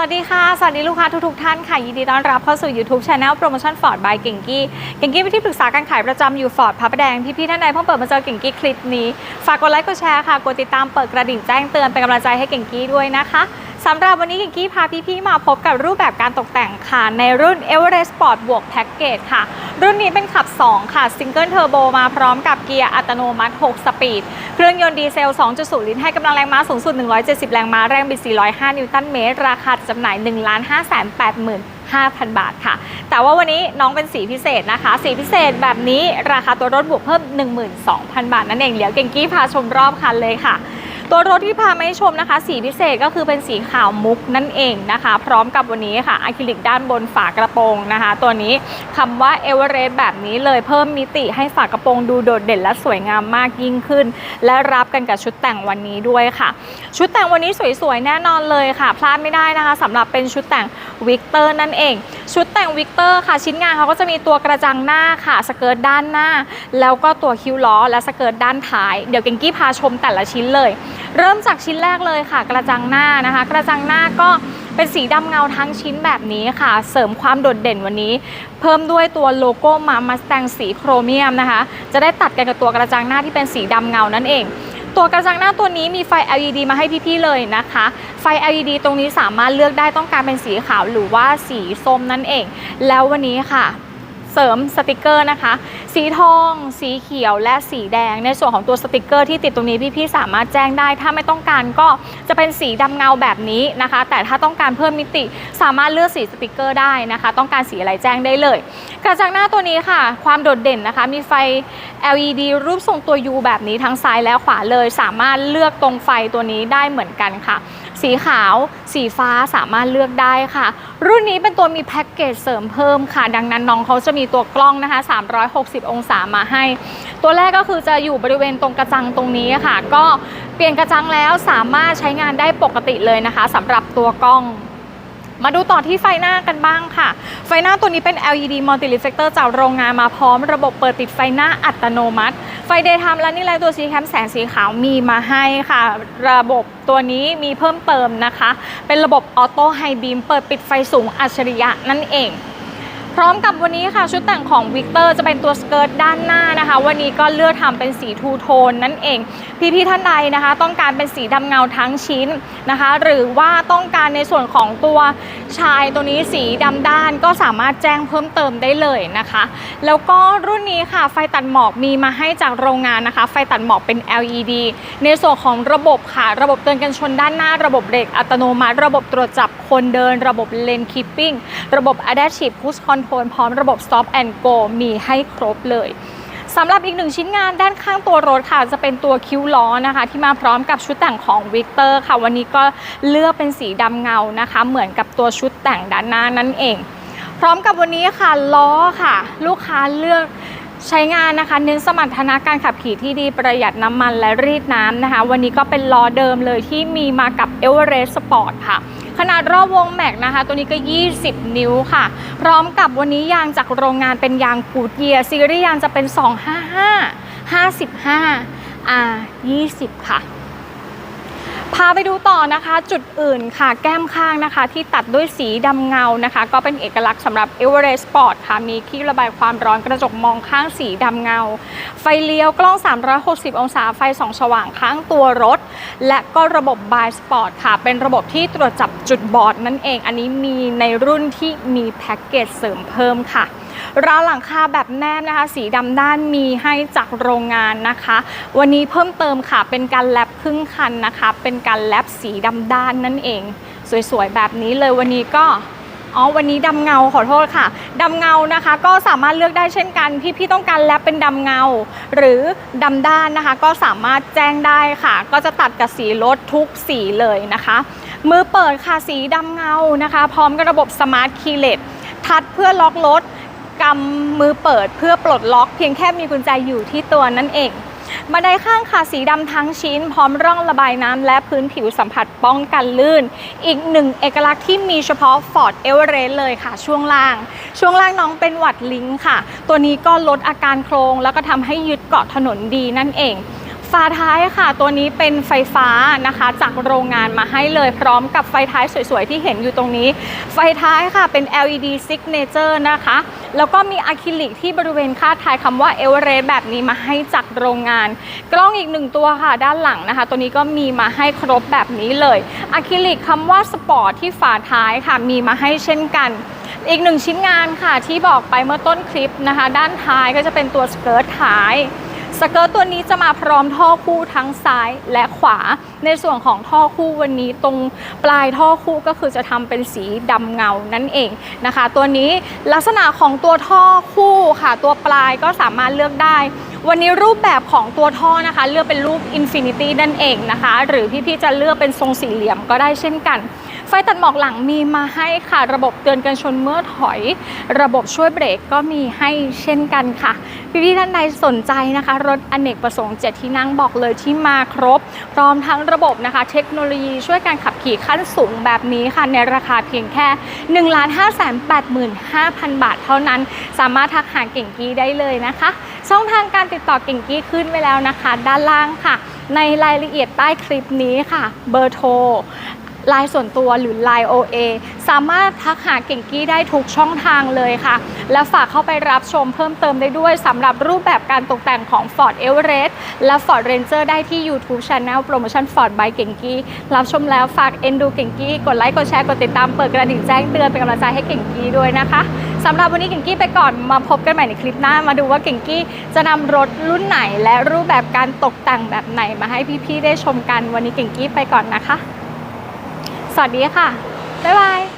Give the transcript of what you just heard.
สวัสดีค่ะ สวัสดีลูกค้าทุกๆท่านค่ะ ยินดีต้อนรับเข้าสู่ YouTube Channel Promotion Ford by เก่งกี้ เก่งกี้เป็นที่ปรึกษาการขายประจำอยู่ฟอร์ดพระประแดง พี่ๆท่านใดเพิ่งเปิดมาเจอเก่งกี้คลิปนี้ ฝากกดไลค์กดแชร์ค่ะ กดติดตามเปิดกระดิ่งแจ้งเตือนเป็นกำลังใจให้เก่งกี้ด้วยนะคะ สำหรับวันนี้เก่งกี้พาพี่ๆมาพบกับรูปแบบการตกแต่งค่ะ ในรุ่น Everest Sport บวกแพ็กเกจค่ะ รุ่นนี้เป็นขับ 2 ค่ะซิงเกิลเทอร์โบมาพร้อมกับเกียร์อัตโนมัติ 6 สปีด เครื่องยนต์ดีเซล 2.0 ลิตรให้กำลังแรงม้าสูงสุด 170 แรงม้า แรงบิด 405 นิวตันเมตร ราคาจำหน่าย 1 5 8 5 5,000 บาทค่ะ แต่ว่าวันนี้น้องเป็นสีพิเศษนะคะ สีพิเศษแบบนี้ราคาตัวรถบวกเพิ่ม 12,000 บาทนั่นเอง เดี๋ยวเก่งกี้พาชมรอบคันเลยค่ะ ตัวรถที่พามาให้ชมนะคะ สีพิเศษก็คือเป็นสีขาวมุกนั่นเองนะคะ พร้อมกับวันนี้ค่ะอะคริลิกด้านบนฝากระโปรงนะคะ ตัวนี้คำว่าเอเวอเรสต์แบบนี้เลยเพิ่มมิติให้ฝากระโปรงดูโดดเด่นและสวยงามมากยิ่งขึ้น และรับกันกับชุดแต่งวันนี้ด้วยค่ะ ชุดแต่งวันนี้สวยๆแน่นอนเลยค่ะพลาดไม่ได้นะคะสำหรับเป็นชุดแต่งวิกเตอร์นั่นเอง ชุดแต่งวิกเตอร์ค่ะ ชิ้นงานเขาก็จะมีตัวกระจังหน้าค่ะสเกิร์ตด้านหน้า แล้วก็ตัวคิ้วล้อและสเกิร์ตด้านท้าย เดี๋ยวเก่งกี้พาชมแต่ละชิ้นเลยเริ่มจากชิ้นแรกเลยค่ะ กระจังหน้านะคะ กระจังหน้าก็เป็นสีดำเงาทั้งชิ้นแบบนี้ค่ะ เสริมความโดดเด่นวันนี้ เพิ่มด้วยตัวโลโก้มามาสแตงสีโครเมียมนะคะ จะได้ตัดกันกับตัวกระจังหน้าที่เป็นสีดำเงานั่นเอง ตัวกระจังหน้าตัวนี้มีไฟ LED มาให้พี่ๆเลยนะคะ ไฟ LED ตรงนี้สามารถเลือกได้ต้องการเป็นสีขาวหรือว่าสีส้มนั่นเอง แล้ววันนี้ค่ะ เสริมสติกเกอร์นะคะ สีทอง สีเขียวและสีแดง ในส่วนของตัวสติกเกอร์ที่ติดตรงนี้พี่ๆสามารถแจ้งได้ ถ้าไม่ต้องการก็จะเป็นสีดำเงาแบบนี้นะคะ แต่ถ้าต้องการเพิ่มมิติสามารถเลือกสีสติกเกอร์ได้นะคะ ต้องการสีอะไรแจ้งได้เลย กระจังหน้าตัวนี้ค่ะ ความโดดเด่นนะคะ มีไฟ LED รูปทรงตัว U แบบนี้ทั้งซ้ายและขวาเลย สามารถเลือกตรงไฟตัวนี้ได้เหมือนกันค่ะ สีขาว สีฟ้าสามารถเลือกได้ค่ะ รุ่นนี้เป็นตัวมีแพ็กเกจเสริมเพิ่มค่ะ ดังนั้นน้องเขาจะมีตัวกล้องนะคะ 360 องศามาให้ ตัวแรกก็คือจะอยู่บริเวณตรงกระจังตรงนี้ค่ะ ก็เปลี่ยนกระจังแล้วสามารถใช้งานได้ปกติเลยนะคะสำหรับตัวกล้อง มาดูต่อที่ไฟหน้ากันบ้างค่ะ ไฟหน้าตัวนี้เป็น LED Multi Reflector จากโรงงานมาพร้อมระบบเปิดติดไฟหน้าอัตโนมัติ ไฟ Daytime และนี่แหละตัวสีแคมแสงสีขาวมีมาให้ค่ะ ระบบตัวนี้มีเพิ่มเติมนะคะ เป็นระบบออโต้ไฮบีมเปิดปิดไฟสูงอัจฉริยะนั่นเอง ร้อมกับวันนี้ค่ะชุดแต่งของวิกเตอร์จะเป็นตัวสเกิร์ตด้านหน้านะคะ วันนี้ก็เลือกทำเป็นสีทูโทนนั่นเอง พี่ๆท่านใดนะคะ ต้องการเป็นสีดำเงาทั้งชิ้นนะคะ หรือว่าต้องการในส่วนของตัวชายตัวนี้สีดำด้านก็สามารถแจ้งเพิ่มเติมได้เลยนะคะ แล้วก็รุ่นนี้ค่ะไฟตัดหมอกมีมาให้จากโรงงานนะคะ ไฟตัดหมอกเป็น LED ในส่วนของระบบค่ะ ระบบเตือนกันชนด้านหน้า ระบบเบรกอัตโนมัติ ระบบตรวจจับคนเดิน ระบบเลนคีปปิ้งระบบ Adaptive Cruise Control พร้อมระบบ Stop and Go มีให้ครบเลยสำหรับอีกหนึ่งชิ้นงานด้านข้างตัวรถค่ะ จะเป็นตัวคิ้วล้อนะคะ ที่มาพร้อมกับชุดแต่งของ Victor ค่ะ วันนี้ก็เลือกเป็นสีดำเงานะคะ เหมือนกับตัวชุดแต่งด้านหน้านั่นเอง พร้อมกับวันนี้ค่ะล้อค่ะ ลูกค้าเลือกใช้งานนะคะ เน้นสมรรถนะการขับขี่ที่ดีประหยัดน้ำมันและรีดน้ำนะคะ วันนี้ก็เป็นล้อเดิมเลยที่มีมากับ e v e r e s t Sport ค่ะ ขนาดรอบวงแม็กนะคะ ตัวนี้ก็ 20 นิ้วค่ะ พร้อมกับวันนี้ยางจากโรงงานเป็นยางกูดเยียซีรีส์ยางจะเป็น 255 55 R 20 ค่ะ พาไปดูต่อนะคะจุดอื่นค่ะ แก้มข้างนะคะ ที่ตัดด้วยสีดำเงานะคะ ก็เป็นเอกลักษณ์สำหรับ e v e r e s t Sport ค่ะ มีที่ระบายความร้อนกระจกมองข้างสีดำเงา ไฟเลี้ยวกล้อง 360 องศาไฟส่องสว่างข้างตัวรถ และก็ระบบ By Sport ค่ะ เป็นระบบที่ตรวจจับจุดบอดนั่นเอง อันนี้มีในรุ่นที่มีแพ็กเกจเสริมเพิ่มค่ะ ราวหลังคาแบบแนบนะคะ สีดำด้านมีให้จากโรงงานนะคะ วันนี้เพิ่มเติมค่ะเป็นการแลบครึ่งคันนะคะ เป็นการแลบสีดำด้านนั่นเอง สวยๆแบบนี้เลยวันนี้ก็อ๋อวันนี้ดำเงาขอโทษค่ะดำเงานะคะ ก็สามารถเลือกได้เช่นกันพี่ๆต้องการแลบเป็นดำเงา หรือดำด้านนะคะ ก็สามารถแจ้งได้ค่ะ ก็จะตัดกับสีรถทุกสีเลยนะคะ มือเปิดค่ะสีดำเงานะคะ พร้อมกับระบบสมาร์ทคีย์เลสทัดเพื่อล็อกรถำมือเปิดเพื่อปลดล็อกเพียงแค่มีกุญแจอยู่ที่ตัวนั่นเองบันไดข้างค่ะสีดำทั้งชิ้น พร้อมร่องระบายน้ำและพื้นผิวสัมผัสป้องกันลื่น อีกหนึ่งเอกลักษณ์ที่มีเฉพาะ Ford Everest เลยค่ะ ช่วงล่าง ช่วงล่างน้องเป็นวัดลิงค์ค่ะ ตัวนี้ก็ลดอาการโครงแล้วก็ทำให้ยึดเกาะถนนดีนั่นเอง ฝาท้ายค่ะ ตัวนี้เป็นไฟฟ้านะคะ จากโรงงานมาให้เลยพร้อมกับไฟท้ายสวยๆ ที่เห็นอยู่ตรงนี้ ไฟท้ายค่ะเป็น LED signature นะคะ แล้วก็มีอะคริลิกที่บริเวณคาดท้ายคำว่าเอเวอเรสต์แบบนี้มาให้จากโรงงาน กล้องอีกหนึ่งตัวค่ะ ด้านหลังนะคะ ตัวนี้ก็มีมาให้ครบแบบนี้เลยอะคริลิกคำว่าสปอร์ตที่ฝาท้ายค่ะมีมาให้เช่นกันอีกหนึ่งชิ้นงานค่ะที่บอกไปเมื่อต้นคลิปนะคะ ด้านท้ายก็จะเป็นตัวสเกิร์ตท้าย สเกิร์ตตัวนี้จะมาพร้อมท่อคู่ทั้งซ้ายและขวา ในส่วนของท่อคู่วันนี้ตรงปลายท่อคู่ก็คือจะทำเป็นสีดำเงานั่นเองนะคะ ตัวนี้ลักษณะของตัวท่อคู่ค่ะ ตัวปลายก็สามารถเลือกได้ วันนี้รูปแบบของตัวท่อนะคะ เลือกเป็นรูป Infinity นั่นเองนะคะ หรือพี่ๆจะเลือกเป็นทรงสี่เหลี่ยมก็ได้เช่นกัน ไฟตัดหมอกหลังมีมาให้ค่ะ ระบบเตือนกันชนเมื่อถอย ระบบช่วยเบรกก็มีให้เช่นกันค่ะ พี่ๆท่านใดสนใจนะคะ รถอเนกประสงค์เจ็ดที่นั่งบอกเลยที่มาครบ พร้อมทั้งระบบนะคะ เทคโนโลยีช่วยการขับขี่ขั้นสูงแบบนี้ค่ะ ในราคาเพียงแค่ 1 5 8 5 0 0 0 บาทเท่านั้น สามารถทักหาเก่งกี้ได้เลยนะคะ ช่องทางการติดต่อเก่งกี้ขึ้นไว้แล้วนะคะ ด้านล่างค่ะ ในรายละเอียดใต้คลิปนี้ค่ะ เบอร์โทร ไลน์ส่วนตัวหรือ Line OA สามารถทักหาเก่งกี้ได้ทุกช่องทางเลยค่ะ และฝากเข้าไปรับชมเพิ่มเติมได้ด้วยสำหรับรูปแบบการตกแต่งของ Ford Everest และ Ford Ranger ได้ที่ YouTube Channel Promotion Ford by เก่งกี้รับชมแล้วฝากเอ็นดูเก่งกี้กดไลค์กดแชร์กดติดตามเปิดกระดิ่งแจ้งเตือนเป็นกำลังใจให้เก่งกี้ด้วยนะคะสำหรับวันนี้เก่งกี้ไปก่อนมาพบกันใหม่ในคลิปหน้ามาดูว่าเก่งกี้จะนำรถรุ่นไหน และรูปแบบการตกแต่งแบบไหนมาให้พี่ๆได้ชมกันวันนี้เก่งกี้ไปก่อนนะคะ สวัสดีค่ะ บ๊ายบาย